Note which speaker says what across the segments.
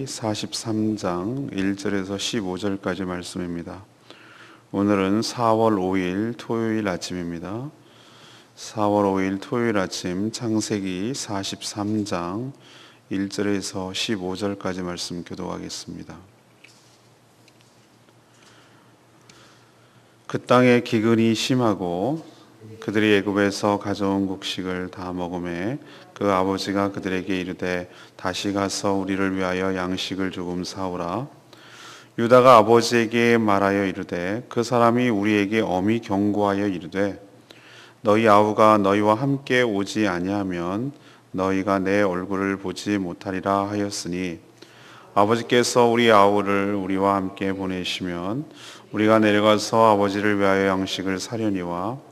Speaker 1: 43장 1절에서 15절까지 말씀입니다. 오늘은 4월 5일 토요일 아침입니다. 4월 5일 토요일 아침 창세기 43장 1절에서 15절까지 말씀 교도하겠습니다. 그 땅에 기근이 심하고 그들이 애굽에서 가져온 곡식을 다 먹음에 그 아버지가 그들에게 이르되 다시 가서 우리를 위하여 양식을 조금 사오라. 유다가 아버지에게 말하여 이르되 그 사람이 우리에게 엄히 경고하여 이르되 너희 아우가 너희와 함께 오지 아니하면 너희가 내 얼굴을 보지 못하리라 하였으니 아버지께서 우리 아우를 우리와 함께 보내시면 우리가 내려가서 아버지를 위하여 양식을 사려니와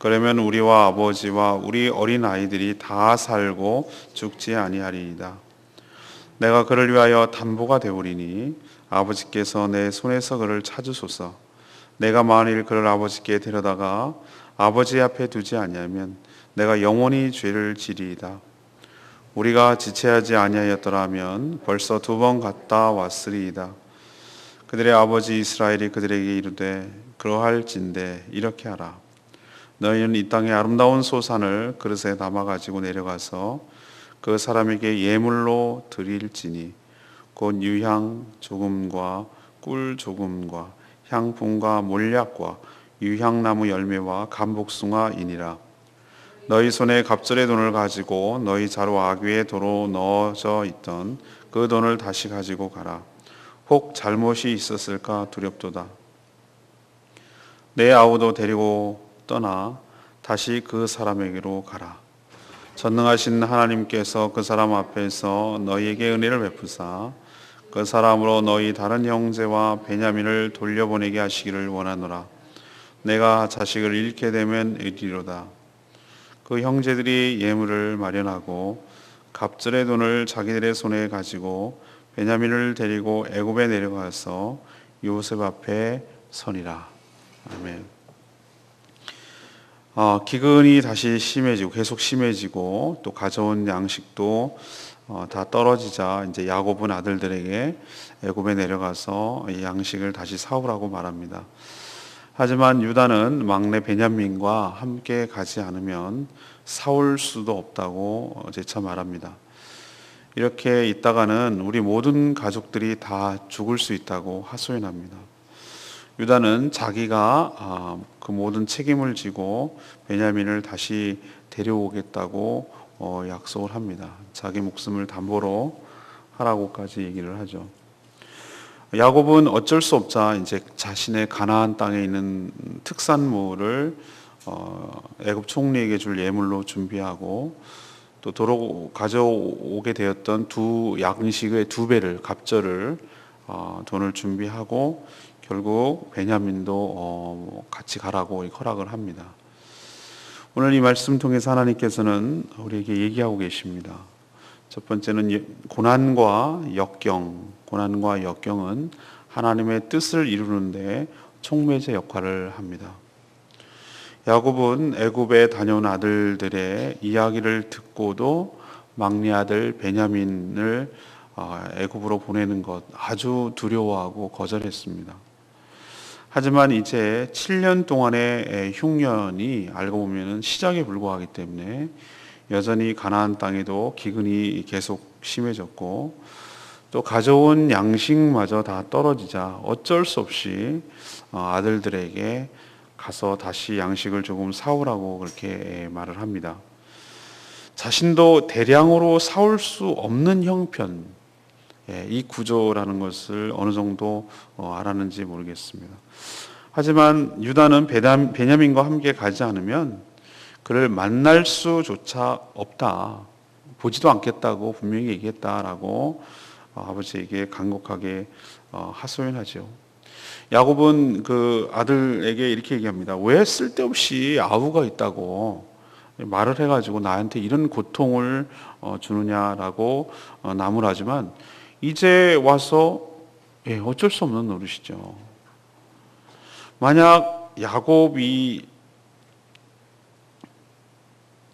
Speaker 1: 그러면 우리와 아버지와 우리 어린 아이들이 다 살고 죽지 아니하리이다. 내가 그를 위하여 담보가 되오리니 아버지께서 내 손에서 그를 찾으소서. 내가 만일 그를 아버지께 데려다가 아버지 앞에 두지 아니하면 내가 영원히 죄를 지리이다. 우리가 지체하지 아니하였더라면 벌써 두 번 갔다 왔으리이다. 그들의 아버지 이스라엘이 그들에게 이르되 그러할진대 이렇게 하라. 너희는 이 땅의 아름다운 소산을 그릇에 담아 가지고 내려가서 그 사람에게 예물로 드릴지니 곧 유향 조금과 꿀 조금과 향품과 몰약과 유향나무 열매와 감복숭아이니라. 너희 손에 갑절의 돈을 가지고 너희 자루 아귀에 도로 넣어져 있던 그 돈을 다시 가지고 가라. 혹 잘못이 있었을까 두렵도다. 내 아우도 데리고 떠나 다시 그 사람에게로 가라. 전능하신 하나님께서 그 사람 앞에서 너희에게 은혜를 베푸사 그 사람으로 너희 다른 형제와 베냐민을 돌려보내게 하시기를 원하노라. 내가 자식을 잃게 되면 이리로다. 그 형제들이 예물을 마련하고 갑절의 돈을 자기들의 손에 가지고 베냐민을 데리고 애굽에 내려가서 요셉 앞에 선이라. 아멘. 어, 기근이 다시 심해지고 계속 심해지고 또 가져온 양식도 어, 다 떨어지자 이제 야곱은 아들들에게 애굽에 내려가서 양식을 다시 사오라고 말합니다. 하지만 유다는 막내 베냐민과 함께 가지 않으면 사올 수도 없다고 재차 말합니다. 이렇게 있다가는 우리 모든 가족들이 다 죽을 수 있다고 하소연합니다. 유다는 자기가 아, 그 모든 책임을 지고 베냐민을 다시 데려오겠다고 어, 약속을 합니다. 자기 목숨을 담보로 하라고까지 얘기를 하죠. 야곱은 어쩔 수 없자 이제 자신의 가나안 땅에 있는 특산물을 어, 애굽 총리에게 줄 예물로 준비하고 또 도로 가져오게 되었던 두 양식의 두 배를 갑절을 어, 돈을 준비하고 결국 베냐민도 어, 같이 가라고 허락을 합니다. 오늘 이 말씀 통해서 하나님께서는 우리에게 얘기하고 계십니다. 첫 번째는 고난과 역경, 고난과 역경은 하나님의 뜻을 이루는데 촉매제 역할을 합니다. 야곱은 애굽에 다녀온 아들들의 이야기를 듣고도 막내 아들 베냐민을 어, 애굽으로 보내는 것 아주 두려워하고 거절했습니다. 하지만 이제 7년 동안의 흉년이 알고 보면 시작에 불과하기 때문에 여전히 가나안 땅에도 기근이 계속 심해졌고 또 가져온 양식마저 다 떨어지자 어쩔 수 없이 어, 아들들에게 가서 다시 양식을 조금 사오라고 그렇게 말을 합니다. 자신도 대량으로 사올 수 없는 형편, 예, 이 구조라는 것을 어느 정도 어, 알았는지 모르겠습니다. 하지만 유다는 베냐민과 함께 가지 않으면 그를 만날 수조차 없다. 보지도 않겠다고 분명히 얘기했다라고 어, 아버지에게 간곡하게 어, 하소연하죠. 야곱은 그 아들에게 이렇게 얘기합니다. 왜 쓸데없이 아우가 있다고 말을 해가지고 나한테 이런 고통을 어, 주느냐라고 어, 나무라지만 이제 와서 예, 어쩔 수 없는 노릇이죠. 만약 야곱이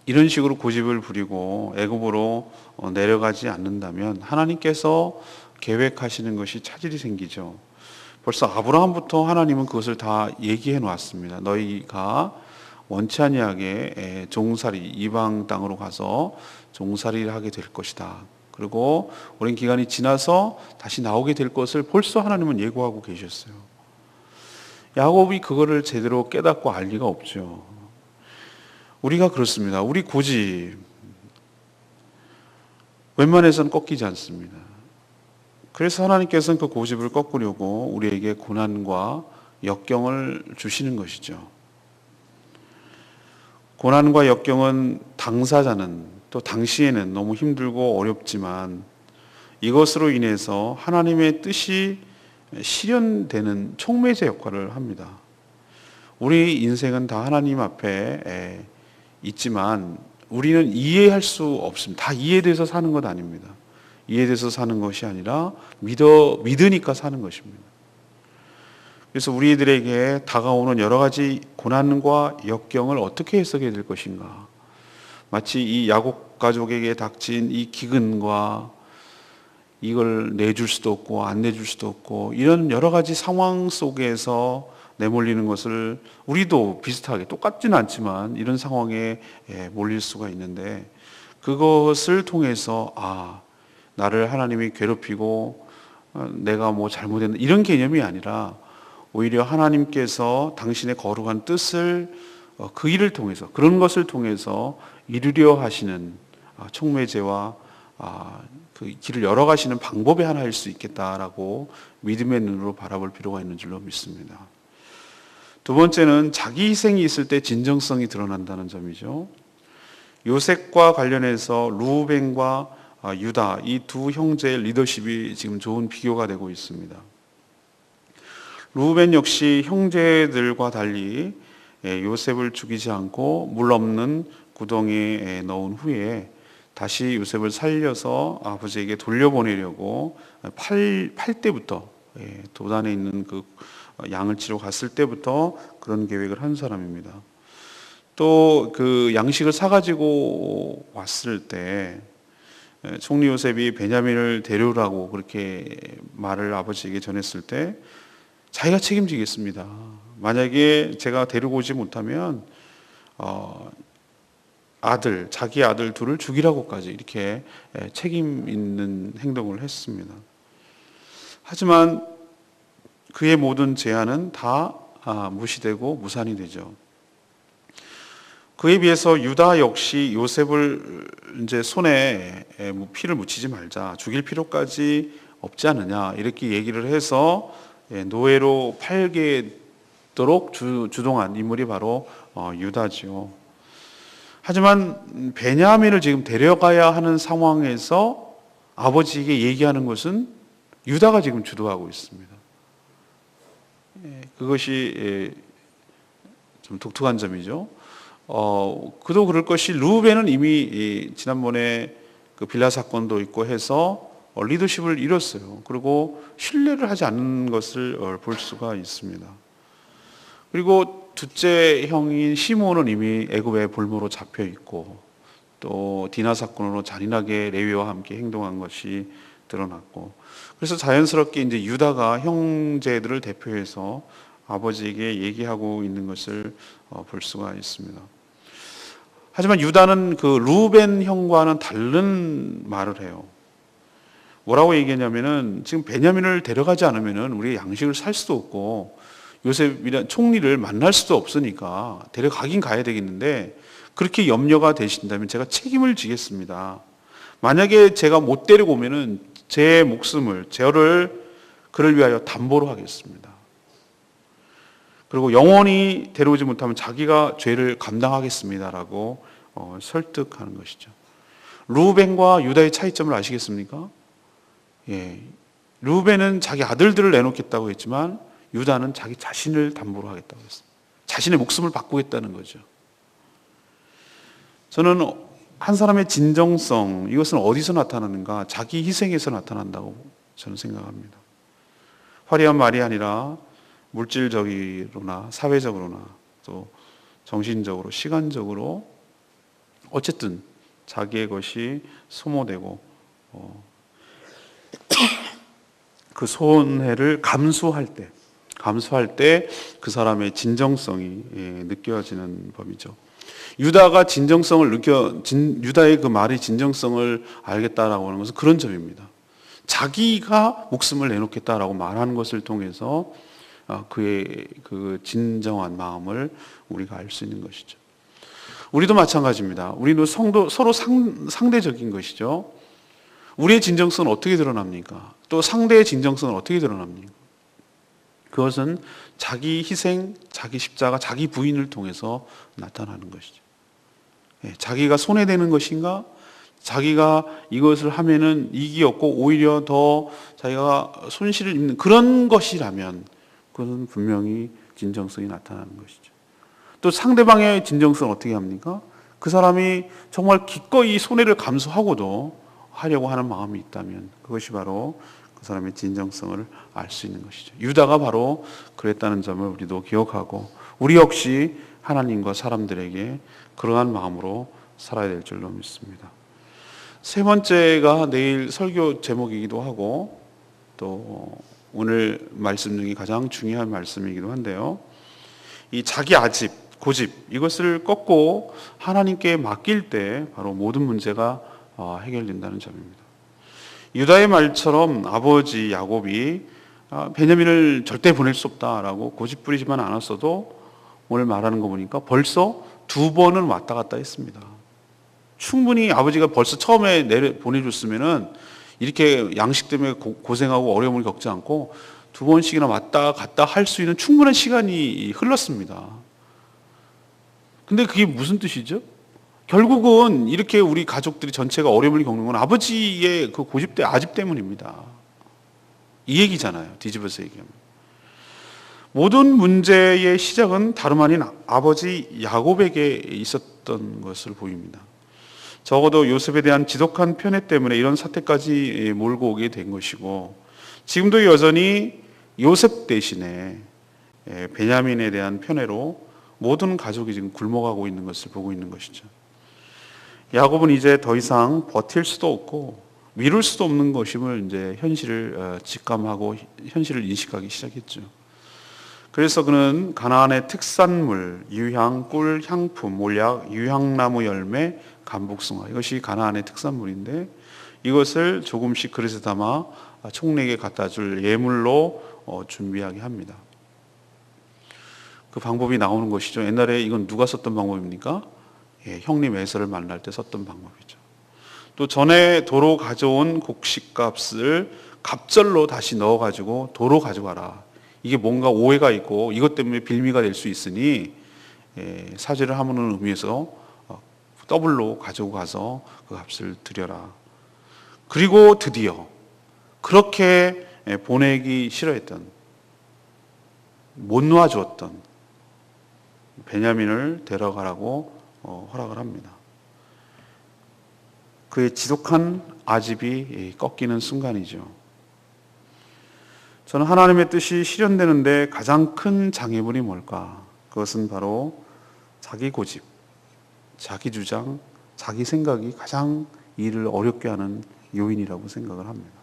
Speaker 1: 이런 식으로 고집을 부리고 애굽으로 어, 내려가지 않는다면 하나님께서 계획하시는 것이 차질이 생기죠. 벌써 아브라함부터 하나님은 그것을 다 얘기해 놓았습니다. 너희가 원치 아니하게 에, 종살이 이방 땅으로 가서 종살이를 하게 될 것이다. 그리고 오랜 기간이 지나서 다시 나오게 될 것을 벌써 하나님은 예고하고 계셨어요. 야곱이 그거를 제대로 깨닫고 알 리가 없죠. 우리가 그렇습니다. 우리 고집 웬만해서는 꺾이지 않습니다. 그래서 하나님께서는 그 고집을 꺾으려고 우리에게 고난과 역경을 주시는 것이죠. 고난과 역경은 당사자는 또 당시에는 너무 힘들고 어렵지만 이것으로 인해서 하나님의 뜻이 실현되는 촉매제 역할을 합니다. 우리 인생은 다 하나님 앞에 에, 있지만 우리는 이해할 수 없습니다. 다 이해돼서 사는 것 아닙니다. 이해돼서 사는 것이 아니라 믿어 믿으니까 사는 것입니다. 그래서 우리들에게 다가오는 여러 가지 고난과 역경을 어떻게 해석해야 될 것인가? 마치 이 야곱 가족에게 닥친 이 기근과 이걸 내줄 수도 없고 안 내줄 수도 없고 이런 여러 가지 상황 속에서 내몰리는 것을 우리도 비슷하게 똑같지는 않지만 이런 상황에 예, 몰릴 수가 있는데 그것을 통해서 아 나를 하나님이 괴롭히고 어, 내가 뭐 잘못했나 이런 개념이 아니라 오히려 하나님께서 당신의 거룩한 뜻을 어, 그 일을 통해서 그런 것을 통해서 이루려 하시는 아, 촉매제와 아, 그 길을 열어가시는 방법의 하나일 수 있겠다라고 믿음의 눈으로 바라볼 필요가 있는 줄로 믿습니다. 두 번째는 자기 희생이 있을 때 진정성이 드러난다는 점이죠. 요셉과 관련해서 루벤과 아, 유다 이 두 형제의 리더십이 지금 좋은 비교가 되고 있습니다. 루벤 역시 형제들과 달리 예, 요셉을 죽이지 않고 물 없는 구덩이에 넣은 후에 다시 요셉을 살려서 아버지에게 돌려보내려고 팔, 팔 때부터 예, 도단에 있는 그 양을 치러 갔을 때부터 그런 계획을 한 사람입니다. 또 그 양식을 사가지고 왔을 때 예, 총리 요셉이 베냐민을 데려오라고 그렇게 말을 아버지에게 전했을 때 자기가 책임지겠습니다. 만약에 제가 데리고 오지 못하면 어, 아들, 자기 아들 둘을 죽이라고까지 이렇게 예, 책임 있는 행동을 했습니다. 하지만 그의 모든 제안은 다 아, 무시되고 무산이 되죠. 그에 비해서 유다 역시 요셉을 이제 손에 예, 뭐 피를 묻히지 말자, 죽일 필요까지 없지 않느냐 이렇게 얘기를 해서 예, 노예로 팔게 도록 주, 주동한 인물이 바로 어, 유다지요. 하지만 베냐민을 지금 데려가야 하는 상황에서 아버지에게 얘기하는 것은 유다가 지금 주도하고 있습니다. 예, 그것이 예, 좀 독특한 점이죠. 어, 그도 그럴 것이 루벤은 이미 이, 지난번에 그 빌라 사건도 있고 해서 어, 리더십을 잃었어요. 그리고 신뢰를 하지 않는 것을 어, 볼 수가 있습니다. 그리고 둘째 형인 시몬은 이미 애굽의 볼모로 잡혀 있고 또 디나 사건으로 잔인하게 레위와 함께 행동한 것이 드러났고 그래서 자연스럽게 이제 유다가 형제들을 대표해서 아버지에게 얘기하고 있는 것을 어, 볼 수가 있습니다. 하지만 유다는 그 루벤 형과는 다른 말을 해요. 뭐라고 얘기했냐면은 지금 베냐민을 데려가지 않으면은 우리 양식을 살 수도 없고 요셉이란 총리를 만날 수도 없으니까 데려가긴 가야 되겠는데 그렇게 염려가 되신다면 제가 책임을 지겠습니다. 만약에 제가 못 데리고 오면은 제 목숨을 저를 그를 위하여 담보로 하겠습니다. 그리고 영원히 데려오지 못하면 자기가 죄를 감당하겠습니다라고 어, 설득하는 것이죠. 루벤과 유다의 차이점을 아시겠습니까? 예. 루벤은 자기 아들들을 내놓겠다고 했지만 유다는 자기 자신을 담보로 하겠다고 했습니다. 자신의 목숨을 바꾸겠다는 거죠. 저는 한 사람의 진정성, 이것은 어디서 나타나는가? 자기 희생에서 나타난다고 저는 생각합니다. 화려한 말이 아니라 물질적으로나 사회적으로나 또 정신적으로, 시간적으로 어쨌든 자기의 것이 소모되고 어, 그 손해를 감수할 때, 감수할 때 그 사람의 진정성이 예, 느껴지는 법이죠. 유다가 진정성을 느껴 진, 유다의 그 말이 진정성을 알겠다라고 하는 것은 그런 점입니다. 자기가 목숨을 내놓겠다라고 말하는 것을 통해서 아, 그의 그 진정한 마음을 우리가 알 수 있는 것이죠. 우리도 마찬가지입니다. 우리도 성도 서로 상, 상대적인 것이죠. 우리의 진정성은 어떻게 드러납니까? 또 상대의 진정성은 어떻게 드러납니까? 그것은 자기 희생, 자기 십자가, 자기 부인을 통해서 나타나는 것이죠. 예, 자기가 손해되는 것인가? 자기가 이것을 하면은 이익이 없고 오히려 더 자기가 손실을 입는 그런 것이라면 그것은 분명히 진정성이 나타나는 것이죠. 또 상대방의 진정성은 어떻게 합니까? 그 사람이 정말 기꺼이 손해를 감수하고도 하려고 하는 마음이 있다면 그것이 바로 그 사람의 진정성을 알 수 있는 것이죠. 유다가 바로 그랬다는 점을 우리도 기억하고 우리 역시 하나님과 사람들에게 그러한 마음으로 살아야 될 줄로 믿습니다. 세 번째가 내일 설교 제목이기도 하고 또 오늘 말씀 중에 가장 중요한 말씀이기도 한데요. 이 자기 아집, 고집 이것을 꺾고 하나님께 맡길 때 바로 모든 문제가 어, 해결된다는 점입니다. 유다의 말처럼 아버지 야곱이 아, 베냐민을 절대 보낼 수 없다라고 고집 부리지만 않았어도 오늘 말하는 거 보니까 벌써 두 번은 왔다 갔다 했습니다. 충분히 아버지가 벌써 처음에 내려 보내줬으면은 이렇게 양식 때문에 고, 생하고 어려움을 겪지 않고 두 번씩이나 왔다 갔다 할 수 있는 충분한 시간이 흘렀습니다. 근데 그게 무슨 뜻이죠? 결국은 이렇게 우리 가족들이 전체가 어려움을 겪는 건 아버지의 그 고집대 아집 때문입니다. 이 얘기잖아요. 뒤집어서 얘기하면. 모든 문제의 시작은 다름 아닌 아버지 야곱에게 있었던 것을 보입니다. 적어도 요셉에 대한 지독한 편애 때문에 이런 사태까지 몰고 오게 된 것이고 지금도 여전히 요셉 대신에 베냐민에 대한 편애로 모든 가족이 지금 굶어가고 있는 것을 보고 있는 것이죠. 야곱은 이제 더 이상 버틸 수도 없고 미룰 수도 없는 것임을 이제 현실을 어, 직감하고 현실을 인식하기 시작했죠. 그래서 그는 가나안의 특산물 유향, 꿀, 향품, 몰약, 유향나무 열매, 감복숭아 이것이 가나안의 특산물인데 이것을 조금씩 그릇에 담아 총리에게 갖다 줄 예물로 어, 준비하게 합니다. 그 방법이 나오는 것이죠. 옛날에 이건 누가 썼던 방법입니까? 예, 형님 에서를 만날 때 썼던 방법이죠. 또 전에 도로 가져온 곡식값을 갑절로 다시 넣어가지고 도로 가져가라. 이게 뭔가 오해가 있고 이것 때문에 빌미가 될 수 있으니 예, 사죄를 하는 의미에서 어, 더블로 가지고 가서 그 값을 드려라. 그리고 드디어 그렇게 예, 보내기 싫어했던 못 놓아주었던 베냐민을 데려가라고 어, 허락을 합니다. 그의 지독한 아집이 꺾이는 순간이죠. 저는 하나님의 뜻이 실현되는데 가장 큰 장애물이 뭘까? 그것은 바로 자기 고집, 자기 주장, 자기 생각이 가장 일을 어렵게 하는 요인이라고 생각을 합니다.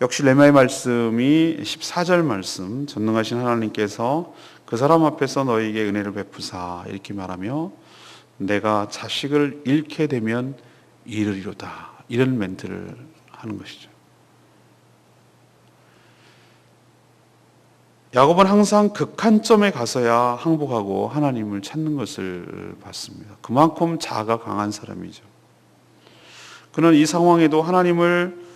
Speaker 1: 역시 레마의 말씀이 14절 말씀 전능하신 하나님께서 그 사람 앞에서 너에게 은혜를 베푸사 이렇게 말하며 내가 자식을 잃게 되면 이르리로다 이런 멘트를 하는 것이죠. 야곱은 항상 극한점에 가서야 항복하고 하나님을 찾는 것을 봤습니다. 그만큼 자아가 강한 사람이죠. 그는 이 상황에도 하나님을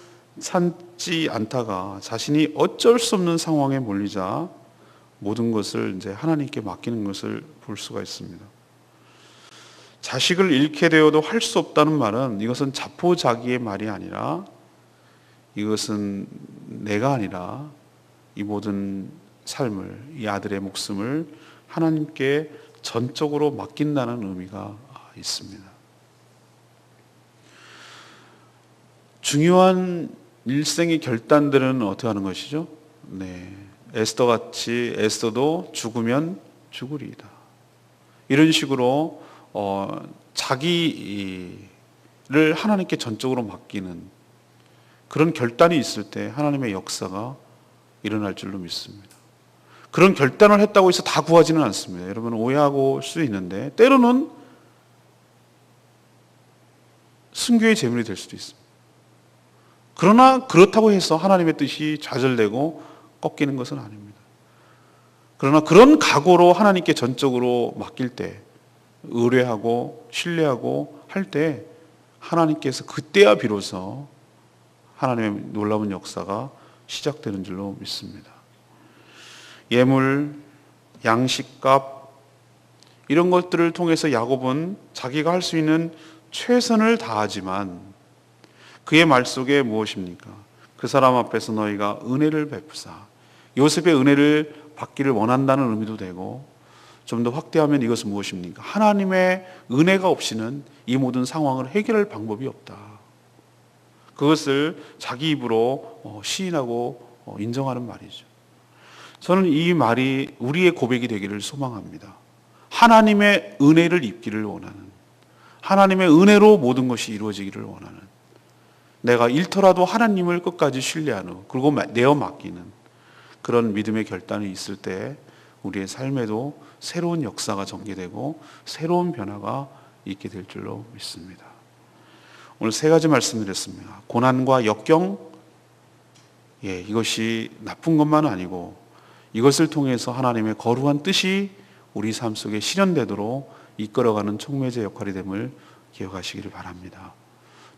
Speaker 1: 찾지 않다가 자신이 어쩔 수 없는 상황에 몰리자 모든 것을 이제 하나님께 맡기는 것을 볼 수가 있습니다. 자식을 잃게 되어도 할 수 없다는 말은 이것은 자포자기의 말이 아니라 이것은 내가 아니라 이 모든 삶을 이 아들의 목숨을 하나님께 전적으로 맡긴다는 의미가 있습니다. 중요한 일생의 결단들은 어떻게 하는 것이죠? 네. 에스더 같이 에스더도 죽으면 죽으리이다. 이런 식으로 어, 자기를 하나님께 전적으로 맡기는 그런 결단이 있을 때 하나님의 역사가 일어날 줄로 믿습니다. 그런 결단을 했다고 해서 다 구하지는 않습니다. 여러분 오해하고 수 있는데 때로는 순교의 제물이 될 수도 있습니다. 그러나 그렇다고 해서 하나님의 뜻이 좌절되고 꺾이는 것은 아닙니다. 그러나 그런 각오로 하나님께 전적으로 맡길 때 의뢰하고 신뢰하고 할 때 하나님께서 그때야 비로소 하나님의 놀라운 역사가 시작되는 줄로 믿습니다. 예물, 양식값 이런 것들을 통해서 야곱은 자기가 할 수 있는 최선을 다하지만 그의 말 속에 무엇입니까? 그 사람 앞에서 너희가 은혜를 베푸사 요셉의 은혜를 받기를 원한다는 의미도 되고 좀 더 확대하면 이것은 무엇입니까? 하나님의 은혜가 없이는 이 모든 상황을 해결할 방법이 없다. 그것을 자기 입으로 어, 시인하고 어, 인정하는 말이죠. 저는 이 말이 우리의 고백이 되기를 소망합니다. 하나님의 은혜를 입기를 원하는, 하나님의 은혜로 모든 것이 이루어지기를 원하는, 내가 잃더라도 하나님을 끝까지 신뢰하는, 그리고 내어 맡기는 그런 믿음의 결단이 있을 때 우리의 삶에도 새로운 역사가 전개되고 새로운 변화가 있게 될 줄로 믿습니다. 오늘 세 가지 말씀드렸습니다. 고난과 역경, 예, 이것이 나쁜 것만 아니고 이것을 통해서 하나님의 거룩한 뜻이 우리 삶 속에 실현되도록 이끌어가는 촉매제 역할이 됨을 기억하시기를 바랍니다.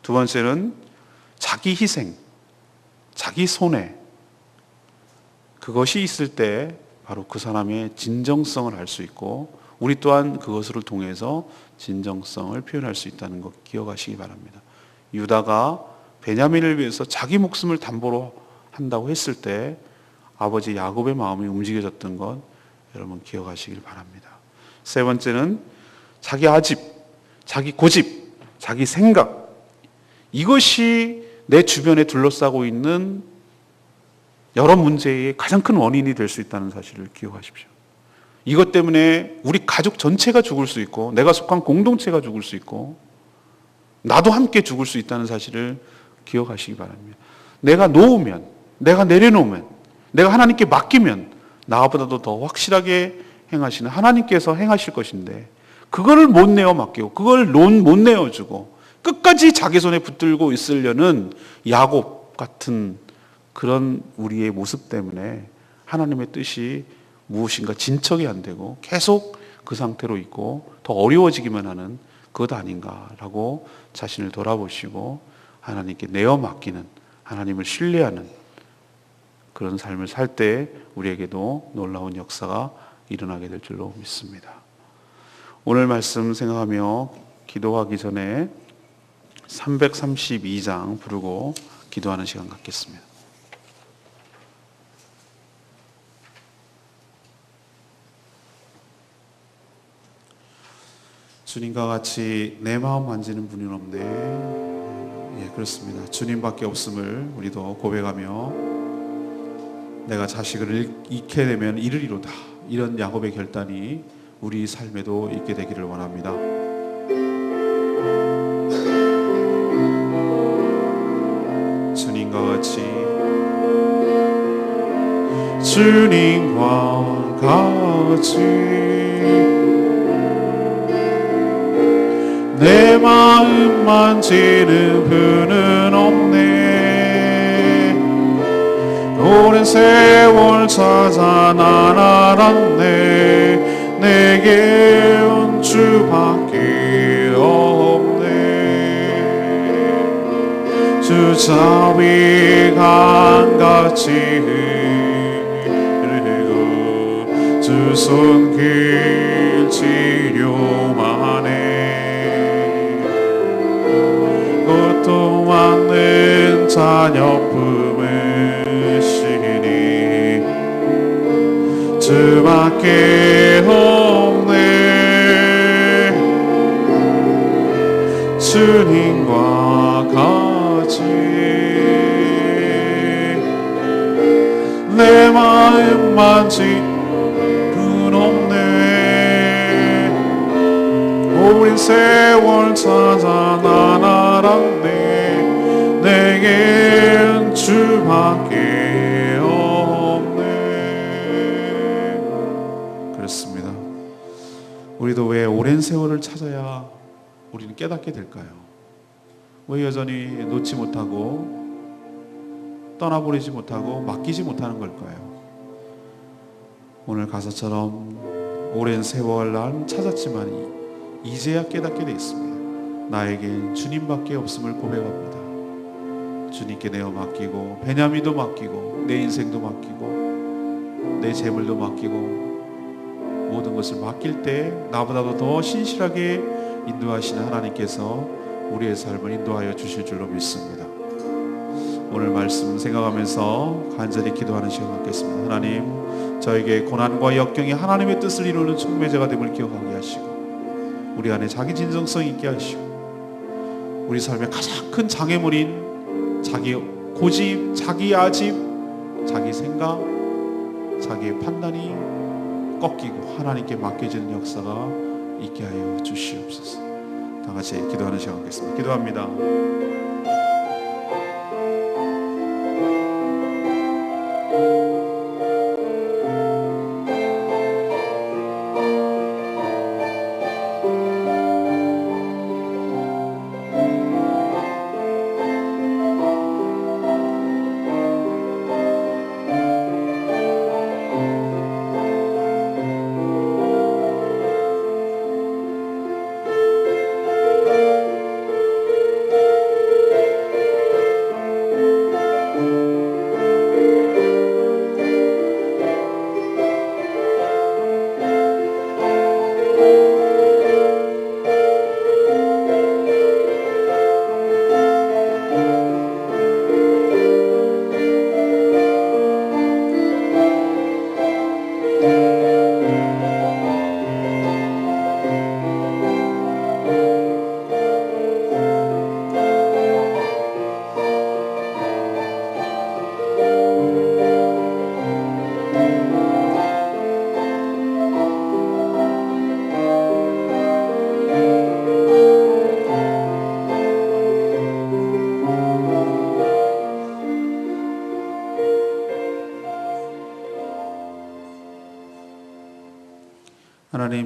Speaker 1: 두 번째는 자기 희생, 자기 손해, 그것이 있을 때 바로 그 사람의 진정성을 알 수 있고 우리 또한 그것을 통해서 진정성을 표현할 수 있다는 것 기억하시기 바랍니다. 유다가 베냐민을 위해서 자기 목숨을 담보로 한다고 했을 때 아버지 야곱의 마음이 움직여졌던 것 여러분 기억하시길 바랍니다. 세 번째는 자기 아집, 자기 고집, 자기 생각 이것이 내 주변에 둘러싸고 있는 여러 문제의 가장 큰 원인이 될 수 있다는 사실을 기억하십시오. 이것 때문에 우리 가족 전체가 죽을 수 있고 내가 속한 공동체가 죽을 수 있고 나도 함께 죽을 수 있다는 사실을 기억하시기 바랍니다. 내가 놓으면 내가 내려놓으면 내가 하나님께 맡기면 나보다도 더 확실하게 행하시는 하나님께서 행하실 것인데 그거를 못 내어 맡기고 그걸 못 내어 주고 끝까지 자기 손에 붙들고 있으려는 야곱 같은 그런 우리의 모습 때문에 하나님의 뜻이 무엇인가 진척이 안 되고 계속 그 상태로 있고 더 어려워지기만 하는 그것 아닌가라고 자신을 돌아보시고 하나님께 내어 맡기는 하나님을 신뢰하는 그런 삶을 살 때 우리에게도 놀라운 역사가 일어나게 될 줄로 믿습니다. 오늘 말씀 생각하며 기도하기 전에 332장 부르고 기도하는 시간 갖겠습니다. 주님과 같이 내 마음 만지는 분은 없네. 예, 그렇습니다. 주님밖에 없음을 우리도 고백하며 내가 자식을 잃게 되면 이르리로다. 이런 야곱의 결단이 우리 삶에도 있게 되기를 원합니다. 주님과 같이 주님과 같이 내 마음 만 지는 분은 없네. 오랜 세월 찾아 난 알았네. 내게 온 주밖에 없네. 주 자비 강같이 흐르고 주 손길 자녀 품으시니 주밖에 없네. 주님과 같이 내 마음 만 지 분 없네. 오랜 세월 찾아 난 알았네 내겐 주밖에 없네 그렇습니다 우리도 왜 오랜 세월을 찾아야 우리는 깨닫게 될까요? 왜 여전히 놓지 못하고 떠나버리지 못하고 맡기지 못하는 걸까요? 오늘 가사처럼 오랜 세월 난 찾았지만 이- 이제야 깨닫게 돼 있습니다. 나에겐 주님밖에 없음을 고백합니다. 주님께 내어 맡기고 베냐민도 맡기고 내 인생도 맡기고 내 재물도 맡기고 모든 것을 맡길 때 나보다도 더 신실하게 인도하시는 하나님께서 우리의 삶을 인도하여 주실 줄로 믿습니다. 오늘 말씀 생각하면서 간절히 기도하는 시간 갖겠습니다. 하나님, 저에게 고난과 역경이 하나님의 뜻을 이루는 촉매제가 됨을 기억하게 하시고 우리 안에 자기 진정성 있게 하시고 우리 삶의 가장 큰 장애물인 자기 고집, 자기 아집, 자기 생각, 자기의 판단이 꺾이고 하나님께 맡겨지는 역사가 있게 하여 주시옵소서. 다 같이 기도하는 시간 갖겠습니다. 기도합니다.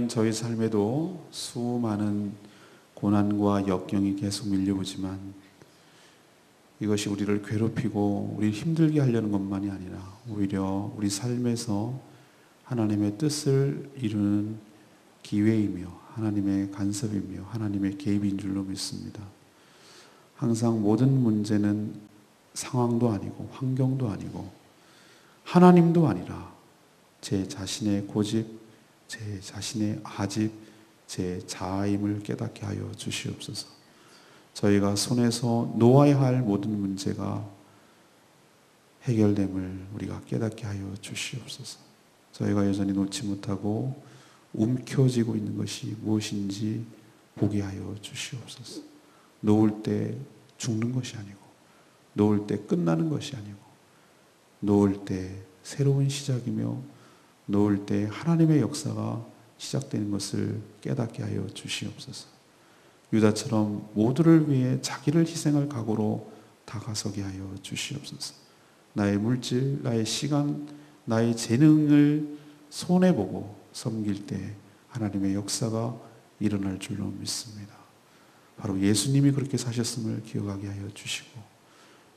Speaker 1: 저희 삶에도 수많은 고난과 역경이 계속 밀려오지만 이것이 우리를 괴롭히고 우리 힘들게 하려는 것만이 아니라 오히려 우리 삶에서 하나님의 뜻을 이루는 기회이며 하나님의 간섭이며 하나님의 개입인 줄로 믿습니다. 항상 모든 문제는 상황도 아니고 환경도 아니고 하나님도 아니라 제 자신의 고집, 제 자신의 아집, 제 자아임을 깨닫게 하여 주시옵소서. 저희가 손에서 놓아야 할 모든 문제가 해결됨을 우리가 깨닫게 하여 주시옵소서. 저희가 여전히 놓지 못하고 움켜쥐고 있는 것이 무엇인지 보게 하여 주시옵소서. 놓을 때 죽는 것이 아니고, 놓을 때 끝나는 것이 아니고, 놓을 때 새로운 시작이며, 놓을 때 하나님의 역사가 시작되는 것을 깨닫게 하여 주시옵소서. 유다처럼 모두를 위해 자기를 희생할 각오로 다가서게 하여 주시옵소서. 나의 물질, 나의 시간, 나의 재능을 손해보고 섬길 때 하나님의 역사가 일어날 줄로 믿습니다. 바로 예수님이 그렇게 사셨음을 기억하게 하여 주시고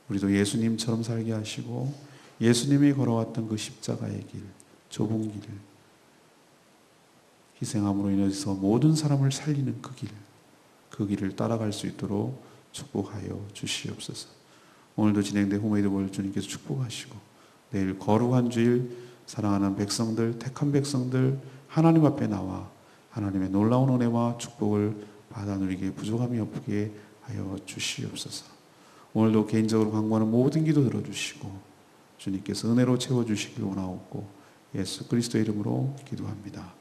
Speaker 1: 우리도 예수님처럼 살게 하시고
Speaker 2: 예수님이 걸어왔던 그 십자가의 길, 좁은 길, 희생함으로 인해서 모든 사람을 살리는 그 길, 그 길을 따라갈 수 있도록 축복하여 주시옵소서. 오늘도 진행된 호메이드볼 주님께서 축복하시고 내일 거룩한 주일 사랑하는 백성들, 택한 백성들 하나님 앞에 나와 하나님의 놀라운 은혜와 축복을 받아 누리기에 부족함이 없게 하여 주시옵소서. 오늘도 개인적으로 강구하는 모든 기도 들어주시고 주님께서 은혜로 채워주시길 원하옵고 예수 그리스도 이름으로 기도합니다.